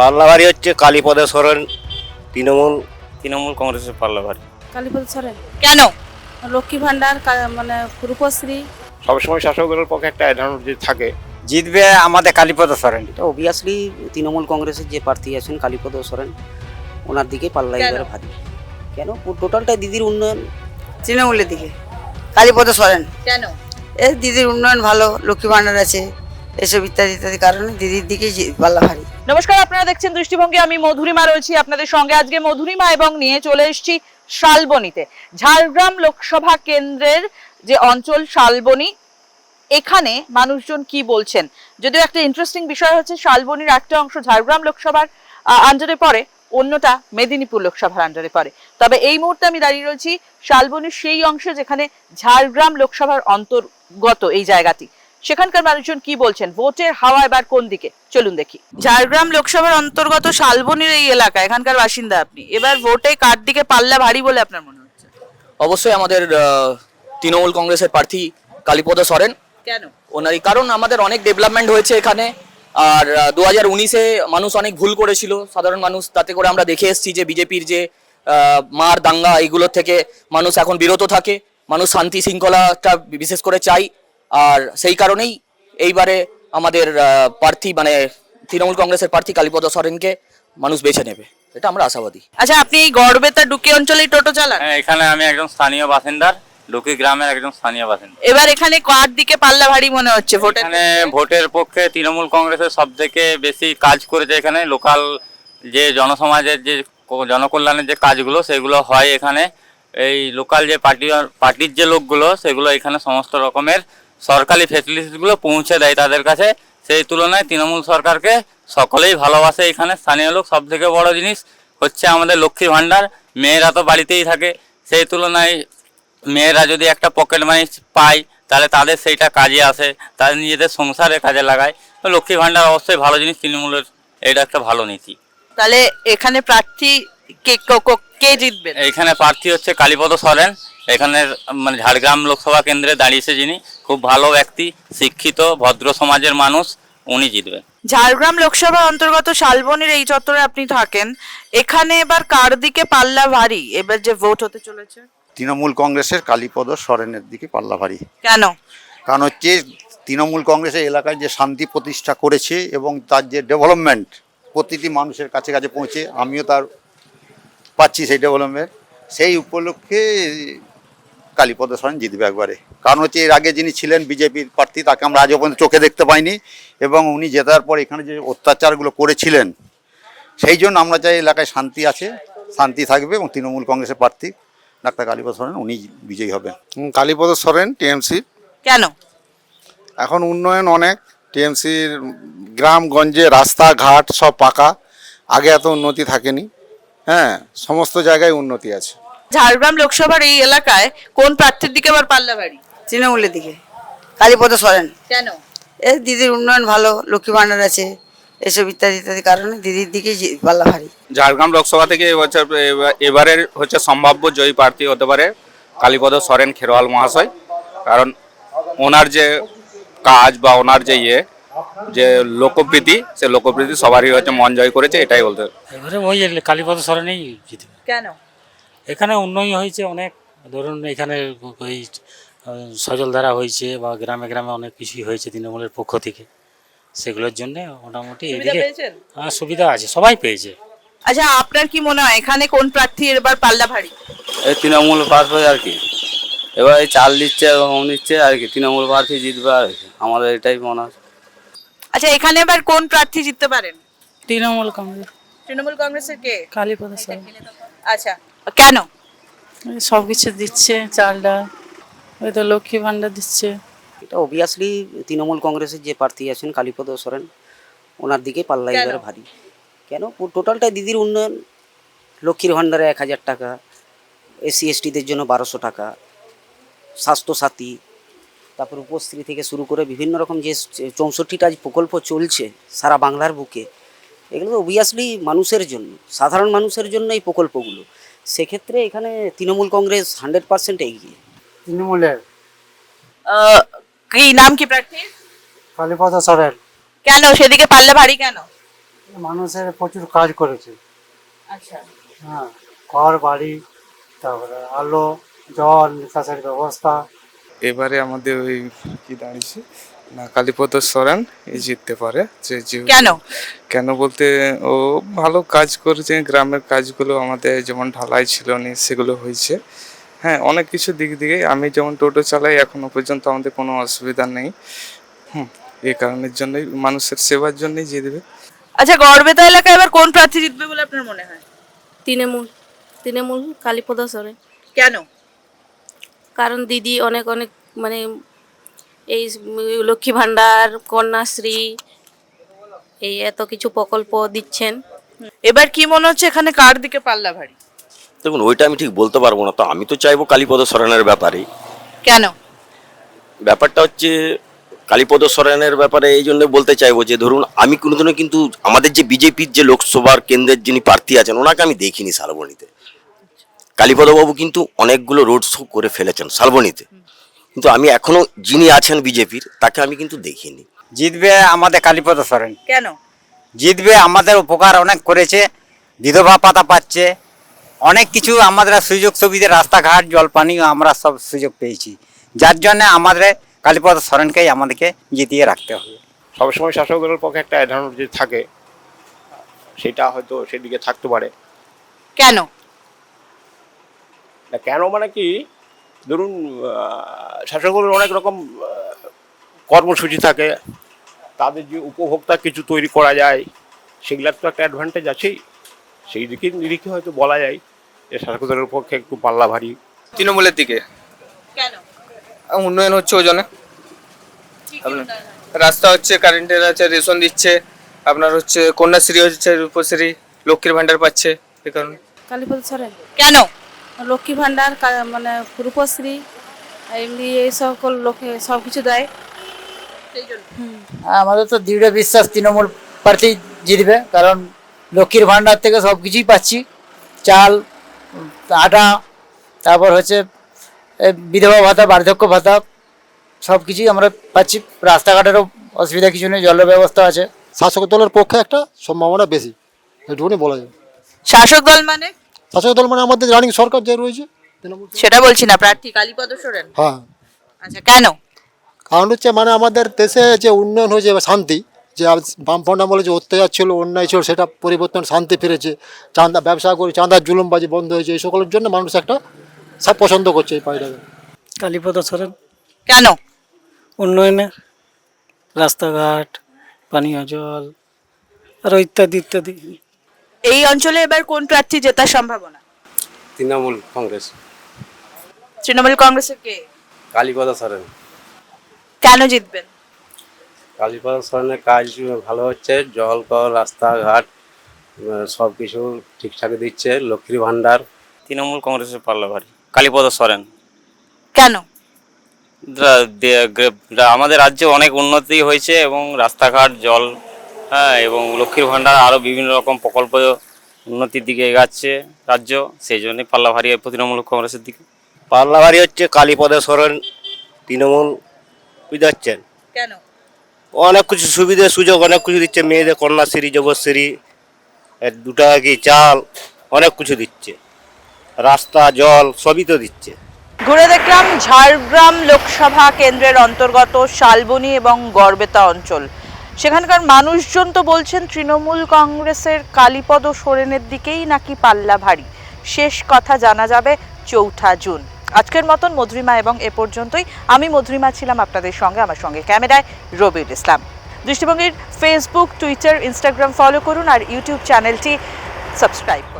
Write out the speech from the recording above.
পাল্লাবাড়ি হচ্ছে কালীপদ সরেন তৃণমূল। তৃণমূল কংগ্রেসের পাল্লাভারি কালীপদ সরেন? কেন? লক্ষ্মী ভান্ডার মানে রূপশ্রী। সবসময় শাসকের পক্ষে একটা অ্যাডভান্টেজ থাকে। জিতবে আমাদের কালীপদ সরেন। এটা অবভিয়াসলি তৃণমূল কংগ্রেসের যে প্রার্থী আছেন কালীপদ সরেন ওনার দিকে পাল্লা? এবারে ভারী। কেন? টোটালটা দিদির উন্নয়ন। তৃণমূলের দিকে। কালীপদ সরেন। কেন? এ দিদির উন্নয়ন ভালো লক্ষ্মী ভান্ডার আছে। এসব ইত্যাদি ইত্যাদি কারণে দিদির দিকেই জি- পাল্লা ভারী। নমস্কার, আপনারা দেখছেন দৃষ্টিভঙ্গি। আমি মধুরিমা রয়েছি আপনাদের সঙ্গে। আজকে মধুরিমা এবং নিয়ে চলে এসেছি শালবনীতে। ঝাড়গ্রাম লোকসভা কেন্দ্রের যে অঞ্চল শালবনী, এখানে মানুষজন কি বলছেন? যদিও একটা ইন্টারেস্টিং বিষয় হচ্ছে, শালবনির একটা অংশ ঝাড়গ্রাম লোকসভার আন্ডারে পড়ে, অন্যটা মেদিনীপুর লোকসভার আন্ডারে পড়ে। তবে এই মুহূর্তে আমি দাঁড়িয়ে রয়েছি শালবনির সেই অংশে যেখানে ঝাড়গ্রাম লোকসভার অন্তর্গত এই জায়গাটি। সেখানকার মানুষজন কি বলছেন? ভোটের হাওয়া এবার কোন দিকে? চলুন দেখি। ঝাড়গ্রাম লোকসভার অন্তর্গত শালবনির এই এলাকা এখানকার বাসিন্দা আপনি। এবার ভোটে কার দিকে পাল্লা ভারী বলে আপনার মনে হচ্ছে? অবশ্যই আমাদের তৃণমূল কংগ্রেসের প্রার্থী কালীপদ সরেন। কেন? ওনারই কারণ আমাদের অনেক ডেভেলপমেন্ট হয়েছে এখানে। আর দু হাজার উনিশে মানুষ অনেক ভুল করেছিল। সাধারণ মানুষ তাতে করে আমরা দেখে এসেছি যে বিজেপির যে মার দাঙ্গা এইগুলোর থেকে মানুষ এখন বিরত থাকে। মানুষ শান্তি শৃঙ্খলাটা বিশেষ করে চাই আর সেই কারণেই এইবারে আমাদের প্রার্থী মানে তৃণমূল কংগ্রেসের প্রার্থী কালীপদ সরেনকে মানুষ বেছে নেবে। এটা আমরা আশাবাদী। আচ্ছা আপনি এই গড়বেতা ডুকি অঞ্চলে টোটো চালান? হ্যাঁ এখানে আমি একজন স্থানীয় বাসিন্দার ডুকি গ্রামের একজন স্থানীয় বাসিন্দা। এবার এখানে কার দিকে পাল্লা ভারী মনে হচ্ছে ভোটের এখানে ভোটের পক্ষে তৃণমূল কংগ্রেসের সব থেকে বেশি কাজ করেছে এখানে লোকাল যে জনসমাজের যে জনকল্যাণের যে কাজগুলো সেগুলো হয় এখানে। এই লোকাল যে পার্টি পার্টির যে লোকগুলো সেগুলো এখানে সমস্ত রকমের সরকারি ফেসিলিটিসগুলো পৌঁছে দেয় তাদের কাছে। সেই তুলনায় তৃণমূল সরকারকে সকলেই ভালোবাসে এখানে। স্থানীয় লোক সব থেকে বড় জিনিস হচ্ছে আমাদের লক্ষ্মী ভাণ্ডার। মেয়েরা তো বাড়িতেই থাকে। সেই তুলনায় মেয়েরা যদি একটা পকেট মানি পায়, তাহলে তাদের সেইটা কাজে আসে, তাদের নিজেদের সংসারে কাজে লাগায়। তো লক্ষ্মী ভাণ্ডার অবশ্যই ভালো জিনিস, তৃণমূলের এটা একটা ভালো নীতি। তাহলে এখানে প্রার্থী কে ক- জিতবেন? এইখানে প্রার্থী হচ্ছে কালীপদ সরেন। এখানের মানে ঝাড়গ্রাম লোকসভা কেন্দ্রে দাঁড়িয়েছে যিনি। খুব ভালো ব্যক্তি শিক্ষিত ভদ্র সমাজের মানুষ উনি জিতবেন। ঝাড়গ্রাম লোকসভা অন্তর্গত শালবনির এই চত্বরে আপনি থাকেন। এখানে এবার কার দিকে পাল্লা ভারী? এবার যে ভোট হতে চলেছে। তৃণমূল কংগ্রেসের কালীপদ সরেনের দিকে পাল্লা ভারী। কেন? কারণ হচ্ছে তৃণমূল কংগ্রেসের এলাকায় যে শান্তি প্রতিষ্ঠা করেছে এবং তার যে ডেভেলপমেন্ট প্রতিটি মানুষের কাছে কাছে পৌঁছে আমিও তার পাচ্ছি সেই ডেভেলপমেন্ট সেই উপলক্ষে কালীপদ সরেন জিতবে একবারে। কারণ হচ্ছে এর আগে যিনি ছিলেন বিজেপির প্রার্থী তাকে আমরা আজও পর্যন্ত চোখে দেখতে পাইনি এবং উনি জেতার পর এখানে যে অত্যাচারগুলো করেছিলেন সেই জন্য আমরা চাই এলাকায় শান্তি আছে শান্তি থাকবে এবং তৃণমূল কংগ্রেসের প্রার্থী ডাক্তার কালীপদ সরেন উনি বিজয়ী হবেন। কালীপদ সরেন টিএমসি। কেন? এখন উন্নয়ন অনেক টিএমসির গ্রামগঞ্জে রাস্তাঘাট সব পাকা আগে এত উন্নতি থাকেনি। হ্যাঁ সমস্ত জায়গায় উন্নতি আছে। ঝাড়গ্রাম লোকসভার এই এলাকায় কোন প্রার্থীর দিকে আবার পাল্লা ভারী তৃণমূলের দিকে। কালীপদ সরেন। কেন? এ দিদির উন্নয়ন ভালো লক্ষ্মী ভাণ্ডার আছে এসব ইত্যাদি ইত্যাদি কারণে দিদির দিকেই পাল্লা ভারী ঝাড়গ্রাম লোকসভা থেকে এবছর এবার- এবারের হচ্ছে সম্ভাব্য জয়ী প্রার্থী হতে পারে কালীপদ সরেন খেরোয়াল মহাশয়। কারণ ওনার যে কাজ বা ওনার যে ইয়ে যে লোকপ্রীতি সে লোকপ্রীতি সবারই হচ্ছে মন জয় করেছে এটাই বলতে হবে। এবারে ওই কালীপদ সরেনেই জিতবে। কেন? এখানে উন্নয়ন হয়েছে অনেক। ধরুন এখানে ওই সজলধারা হয়েছে বা গ্রামে গ্রামে অনেক কিছুই হয়েছে তৃণমূলের পক্ষ থেকে। সেগুলোর জন্য মোটামুটি এদিকে আহ, সুবিধা আছে সবাই পেয়েছে। আচ্ছা আপনার কি মনে হয় এখানে কোন প্রার্থী এবার পাল্লা ভারী? এই তৃণমূল প্রার্থী আর কি। এবার এই চাল দিচ্ছে এবং দিচ্ছে আর কি তৃণমূল প্রার্থী জিতবে আর কি। আমাদের এটাই মনে হয়। আচ্ছা এখানে এবার কোন প্রার্থী জিততে পারেন? তৃণমূল কংগ্রেস। তৃণমূল কংগ্রেসের কে? কালীপদ সরেন আচ্ছা কেন? সব কিছু দিচ্ছে চাল ডাল ওই তো লক্ষ্মী ভান্ডার দিচ্ছে। এটা অবভিয়াসলি তৃণমূল কংগ্রেসের যে প্রার্থী আছেন কালীপদ সরেন ওনার দিকে পাল্লা? এবারে ভারী। কেন? টোটালটা দিদির উন্নয়ন। লক্ষ্মীর ভাণ্ডারে এক হাজার টাকা এসসি এসটিদের জন্য বারোশো টাকা স্বাস্থ্যসাথী তারপর উপশ্রী থেকে শুরু করে বিভিন্ন রকম যে চৌষট্টিটা প্রকল্প চলছে সারা বাংলার বুকে এগুলো তো অবভিয়াসলি মানুষের জন্য সাধারণ মানুষের জন্য এই প্রকল্পগুলো। সেক্ষেত্রে এখানে তৃণমূল কংগ্রেস হান্ড্রেড পার্সেন্ট এগিয়ে। তৃণমূলের? কি নাম কি প্রার্থী? কালীপদ সরেন। কেন? সেদিকে পাল্লা ভারী কেন? মানুষের প্রচুর কাজ করেছে। আচ্ছা। হ্যাঁ ঘর বাড়ি তারপরে আলো জল নিকাশের ব্যবস্থা এবারে আমাদের ওই কি দাঁড়িয়েছে? না কালীপদ সরেন এই জিততে পারে যে কেন? কেন বলতে ও ভালো কাজ করেছে গ্রামের কাজগুলো আমাদের যেমন ঢালাই ছিল নি সেগুলো হয়েছে। হ্যাঁ অনেক কিছু দিক দিয়ে আমি যেমন টোটো চালাই এখনও পর্যন্ত আমাদের কোনো অসুবিধা নেই। হুম এই কারণের জন্যই মানুষের সেবার জন্যই জিতবে আচ্ছা গড়বেতা এলাকায় এবার কোন প্রার্থী জিতবে বলে আপনার মনে হয়? তৃণমূল তৃণমূল কালীপদ সরেন। কেন? কারণ দিদি অনেক অনেক মানে এই লক্ষ্মী ভাণ্ডার কন্যাশ্রী এই এত কিছু প্রকল্প দিচ্ছেন। এবার কি মনে হচ্ছে এখানে কার দিকে পাল্লা ভারী? দেখুন ওইটা আমি ঠিক বলতে পারব না তো আমি তো চাইব কালীপদ সরেনের ব্যাপারে। কেন? ব্যাপারটা হচ্ছে কালীপদ সরেনের ব্যাপারে এই জন্য বলতে চাইব যে ধরুন আমি কোনোদিনও কিন্তু আমাদের যে বিজেপির যে লোকসভার কেন্দ্রের যিনি প্রার্থী আছেন ওনাকে আমি দেখিনি শালবনীতে কালীপদবাবু কিন্তু অনেকগুলো রোড শো করে ফেলেছেন শালবনীতে। কিন্তু আমি এখনও যিনি আছেন বিজেপির তাকে আমি কিন্তু দেখিনি। জিতবে আমাদের কালীপদ সরেন। কেন? জিতবে আমাদের উপকার অনেক করেছে বিধবা পাতা পাচ্ছে অনেক কিছু আমাদের সুযোগ সুবিধা রাস্তাঘাট জলপানি আমরা সব সুযোগ পেয়েছি। যার জন্য আমাদের কালীপদ সরেনকেই আমাদেরকে জিতিয়ে রাখতে হবে। সবসময় শাসক দলের পক্ষে একটা অ্যাডভান্টেজ যদি থাকে সেটা হয়তো সেদিকে থাকতে পারে। কেন? না কেন মানে কি? ধরুন আহ, শাসক দলের অনেক রকম কর্মসূচি থাকে। তাদের যে উপভোক্তা কিছু তৈরি করা যায় সেগুলার তো একটা অ্যাডভান্টেজ আছেই। সেই দিকে নিরিখে হয়তো বলা যায় যে শাসক দলের পক্ষে একটু পাল্লা ভারী। তৃণমূলের দিকে? কেন? উন্নয়ন হচ্ছে ওই জন্য রাস্তা হচ্ছে কারেন্টের আছে রেশন দিচ্ছে। আপনার হচ্ছে কন্যাশ্রী হচ্ছে রূপশ্রী লক্ষ্মীর ভান্ডার পাচ্ছে। এ কারণে। কালীপদ সরেন। কেন? লক্ষ্মী ভাণ্ডার মানে রূপশ্রী এমনি এই সকল লোকে সব কিছু দেয় আমাদের তো দৃঢ় বিশ্বাস তৃণমূল প্রার্থী জিতবে কারণ লক্ষ্মীর ভাণ্ডার থেকে সব কিছুই পাচ্ছি। চাল আটা তারপর হচ্ছে বিধবা ভাতা বার্ধক্য ভাতা সব কিছুই আমরা পাচ্ছি। রাস্তাঘাটেরও অসুবিধা কিছু নেই জলের ব্যবস্থা আছে। শাসক দলের পক্ষে একটা সম্ভাবনা বেশি এটুকুনি বলা যায়। শাসক দল মানে? শাসক দল মানে আমাদের রানিং সরকার যে রয়েছে সেটা বলছি না প্রার্থী কালীপদ সোরেন? হ্যাঁ। আচ্ছা কেন? কারণ হচ্ছে মানে আমাদের দেশে যে উন্নয়ন হয়েছে বা শান্তি যে বামফ্রন্ট আমলে যে অত্যাচার ছিল অন্যায় ছিল সেটা পরিবর্তন শান্তি ফিরেছে চাঁদা ব্যবসা করে চাঁদার জুলুমবাজি বন্ধ হয়েছে এই সকলের জন্য মানুষ একটা সব পছন্দ করছে এই পার্টিটাকে কালীপদ সরেন। কেন? উন্নয়নে রাস্তাঘাট পানীয় জল আরও ইত্যাদি ইত্যাদি। এই অঞ্চলে এবার কোন প্রার্থী জেতার সম্ভাবনা? তৃণমূল কংগ্রেস। তৃণমূল কংগ্রেসের কে? কালীপদ সরেন। কেন জিতবেন? কালীপদ সরেনের কাজ ভালো হচ্ছে জল কল রাস্তাঘাট সব কিছু ঠিকঠাক দিচ্ছে লক্ষ্মীর ভাণ্ডার। তৃণমূল কংগ্রেসের পাল্লা ভারী কালীপদ সরেন। কেন? আমাদের রাজ্যে অনেক উন্নতি হয়েছে এবং রাস্তাঘাট জল হ্যাঁ এবং লক্ষ্মীর ভাণ্ডার আরও বিভিন্ন রকম প্রকল্প উন্নতির দিকে এগাচ্ছে রাজ্য সেই জন্যই পাল্লা ভারী তৃণমূল কংগ্রেসের দিকে। পাল্লা ভারী হচ্ছে কালীপদ সরেন তৃণমূল বুঝতে পারছেন কেন? অনেক কিছু সুবিধা সুযোগ অনেক কিছু দিচ্ছে মেয়েদের কন্যাশ্রী যুবশ্রী এর দু টাকা কি চাল অনেক কিছু দিচ্ছে। রাস্তা জল সবই তো দিচ্ছে। ঘুরে দেখলাম ঝাড়গ্রাম লোকসভা কেন্দ্রের অন্তর্গত শালবনি এবং গড়বেতা অঞ্চল। সেখানকার মানুষজন তো বলছেন তৃণমূল কংগ্রেসের কালীপদ সোরেনের দিকেই নাকি পাল্লা ভারী। শেষ কথা জানা যাবে চৌঠা জুন। আজকের মতন মধুরিমা এবং এ পর্যন্তই। আমি মধুরিমা ছিলাম আপনাদের সঙ্গে, আমার সঙ্গে ক্যামেরায় রবিউল ইসলাম। দৃষ্টিভঙ্গির ফেসবুক টুইটার ইনস্টাগ্রাম ফলো করুন আর ইউটিউব চ্যানেলটি সাবস্ক্রাইব করুন।